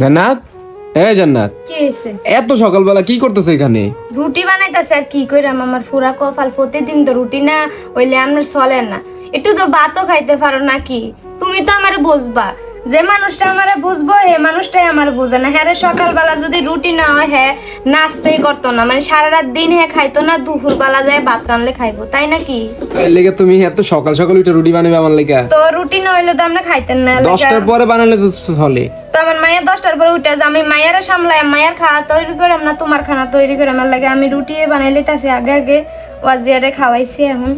জান্নাত? এ জান্নাত। কি এত সকালবেলা কি করতেছো এখানে? রুটি বানাইতাছে আর কি কইরাম আমার ফুরা কপাল প্রতিদিন তো রুটি না হইলে আমরা চলে না। একটু তো ভাতও খাইতে পারো নাকি? তুমি তো আমার বুঝবা। যে মানুষটা আমারে বুঝব হে মানুষটাই আমার বুঝে না। হ্যাঁ সকালবেলা যদি রুটি না হয় হ্যাঁ নাস্তাই করতো না। মানে সারা রাত দিন হ্যাঁ খাইতো না দুপুর বেলা যায় ভাত রানলে খাইবো। তাই নাকি? লেগে তুমি এত সকাল সকাল উঠে রুটি বানাবে আমার লেগে। তো রুটি না হইলে তো আমরা খাইতেন না দশটার পরে বানালে তো চলে। তো আমার মায়ের দশটার পরে উঠে আমি মায়েরা সামলাই মায়ের খাওয়া তৈরি করে না তোমার খানা তৈরি করে আমার লাগে আমি রুটি বানাই লিতেছি আগে আগে ওয়াজিয়ারে খাওয়াইছি এখন।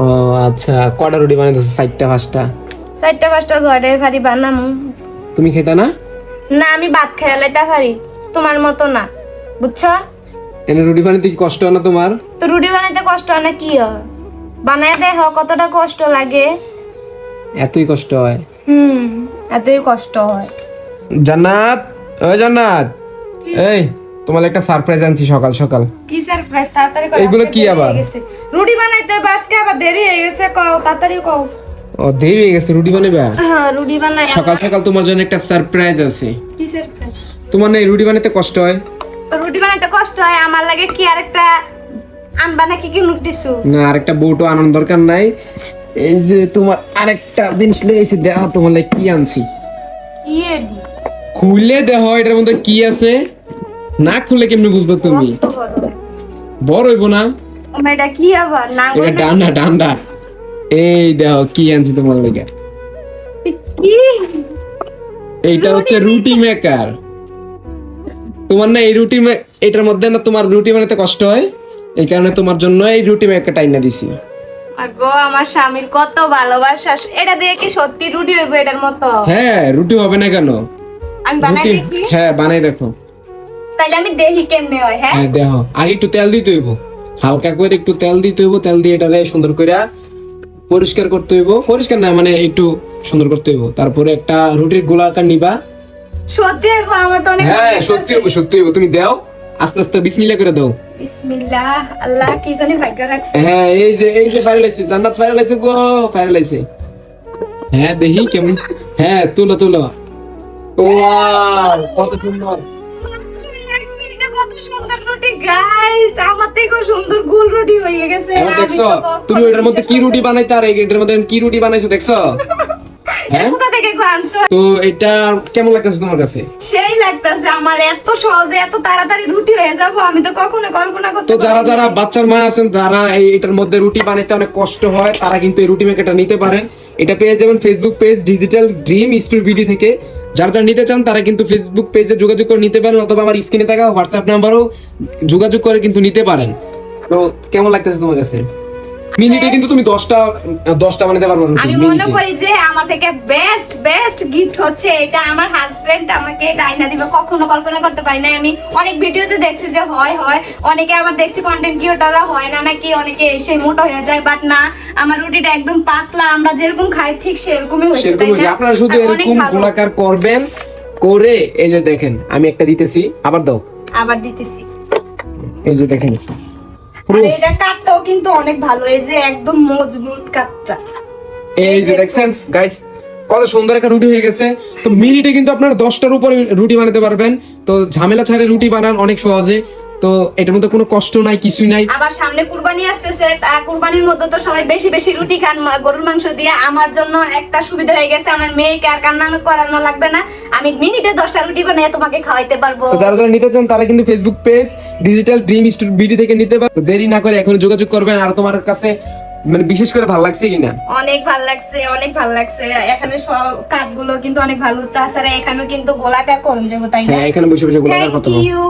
ও আচ্ছা। কটা রুটি বানাইতেছো? চারটা পাঁচটা? চারটা পাঁচটা জয়ডের ভারি বানামু। তুমি খেতা না? না আমি ভাত খেয়ে লাইতে পারি তোমার মতো না। বুঝছ? এনে রুটি বানাইতে কি কষ্ট হয় না তোমার? তো রুটি বানাইতে কষ্ট হয় না কি হয়? বানায় দেখ কতটা কষ্ট লাগে? এতই কষ্ট হয়। হুম এতই কষ্ট হয়। জান্নাত! ওই জান্নাত! এই তোমার একটা সারপ্রাইজ আনছি সকাল সকাল। কি সারপ্রাইজ তাড়াতাড়ি করো, আজকে কি আবার? রুটি বানাইতে হবে আজকে আবার দেরি হয়ে গেছে কও তাড়াতাড়ি কও। ও দেরি হয়ে গেছে রুটি বানাবে হ্যাঁ রুটি বানাই সকাল সকাল তোমার জন্য একটা সারপ্রাইজ আছে। কি সারপ্রাইজ তোমার না রুটি বানাতে কষ্ট হয়? রুটি বানাইতে কষ্ট হয় আমার লাগে কি আরেকটা আনবা নাকি কি না আরেকটা বউটো আনার দরকার নাই। এই যে তোমার আরেকটা জিনিস লেগেছে দেখো তোমার লাগে কি আনছি? কি এডি? খুলে দেখো এটার মধ্যে কি আছে? না খুলে কেমনে বুঝবে তুমি? বড় হইব। না? এটা কি আবার? না এটা ডান্ডা ডান্ডা। এই দেখো কি আনছি তোমার লাগে? এইটা হচ্ছে রুটি মেকার। তোমার না এই রুটি এটার মধ্যে না তোমার রুটি বানাতে কষ্ট হয়? এই কারণে তোমার জন্য এই রুটি মেকারটা আইনা দিছি। গো আমার স্বামীর কত ভালোবাসা। এটা দিয়ে কি সত্যি রুটি হইব এটার মতো? হ্যাঁ রুটি হবে না কেন? আমি বানাই দেখি। হ্যাঁ বানাই দেখো। তাইলে আমি দেখি কেমনে হয় হ্যাঁ? হ্যাঁ দেখো। আগে একটু তেল দিতে হইব। হালকা করে একটু তেল দিতে হইব তেল দিয়ে এটারে সুন্দর করে পরিষ্কার করতে হইব। পরিষ্কার না মানে একটু সুন্দর করতে হইব। তারপরে একটা রুটির গোলাকার নিবা। সত্যি আমার তো অনেক হ্যাঁ সত্যি হইব সত্যি হইব। তুমি দাও আস্তে আস্তে বিসমিল্লাহ করে দাও। বিসমিল্লাহ আল্লাহ কি জানি ভাগ্য রাখছে। হ্যাঁ এই যে এই যে ফায়ার লাইছে জান্নাত ফায়ার গো ফায়ার হ্যাঁ দেখি কেমন। হ্যাঁ তুলো তুলো। ওয়াও কত সুন্দর। সুন্দর রুটি গাইস আমার থেকেও সুন্দর গোল রুটি হয়ে গেছে। দেখছ তুমি ওটার মধ্যে কি রুটি বানাইতে আর এটার মধ্যে কি রুটি বানাইছো দেখছ? হ্যাঁ? তো এটা কেমন লাগতেছে তোমার কাছে? সেই লাগতেছে আমার এত সহজে এত তাড়াতাড়ি রুটি হয়ে যাব আমি তো কখনো কল্পনা করতে তো যারা যারা বাচ্চার মা আছেন যারা এই এটার মধ্যে রুটি বানাইতে অনেক কষ্ট হয় তারা কিন্তু এই রুটি মেকারটা নিতে পারেন এটা পেয়ে যাবেন Facebook page digital dream store BD থেকে। যারা যারা নিতে চান, তারা কিন্তু ফেসবুক পেজে যোগাযোগ করে নিতে পারেন অথবা আমার স্ক্রিনে থাকা হোয়াটসঅ্যাপ নাম্বারও যোগাযোগ করে কিন্তু নিতে পারেন। তো কেমন লাগতেছে তোমার কাছে? মিনিটে কিন্তু তুমি দশটা দশটা বানাতে পারবে রুটি, আমি মনে করি যে আমার থেকে বেস্ট বেস্ট গিফট হচ্ছে এটা আমার হাজবেন্ড আমাকে এটা আইনা দিবে। কখনো কল্পনা করতে পারি না আমি অনেক ভিডিওতে দেখছি যে হয় হয়। অনেকে আবার দেখছি কন্টেন্ট ক্রিয়েটররা হয় না নাকি অনেকে এসে মোটা হয়ে যায় বাট না আমার রুটিটা একদম পাতলা। আমরা যেরকম খাই ঠিক সেরকমই হয়েছে সেরকম তাই। না? আপনারা শুধু এরকম। গোলাকার করবেন করে এই যে দেখেন আমি একটা দিতেছি আবার দাও। আবার দিতেছি। এই যে দেখেন। এটা কাঠটাও কিন্তু অনেক ভালো এই যে একদম মজবুত কাঠটা। এই যে দেখছেন গাইস কত সুন্দর একটা রুটি হয়ে গেছে। তো মিনিটে কিন্তু আপনারা দশটার উপরে রুটি বানাতে পারবেন। তো ঝামেলা ছাড়ে রুটি বানান অনেক সহজে। তো এটার মধ্যে কোনো কষ্ট নাই কিছুই নাই। আবার সামনে কুরবানি আসতেছে তা কুরবানির মধ্যে তো সবাই বেশি বেশি রুটি খান গরুর মাংস দিয়ে। আমার জন্য একটা সুবিধা হয়ে গেছে আমার মেয়েকে আর কান্না করানো লাগবে না। আমি মিনিটে দশটা রুটি বানিয়ে তোমাকে খাওয়াইতে পারব। যারা যারা নিতে চান তারা কিন্তু Facebook page digital dream studio BD থেকে নিতে দেরি না করে এখন যোগাযোগ করবেন। আর তোমার কাছে মানে বিশেষ করে ভালো লাগছে কিনা? অনেক ভালো লাগছে অনেক ভালো লাগছে। এখানে সব কাঠগুলো কিন্তু অনেক ভালো। তাছাড়া এখানে কিন্তু গোলাকার করুন যাব তাই না? হ্যাঁ এখানে বসে বসে গোলাকার ইউ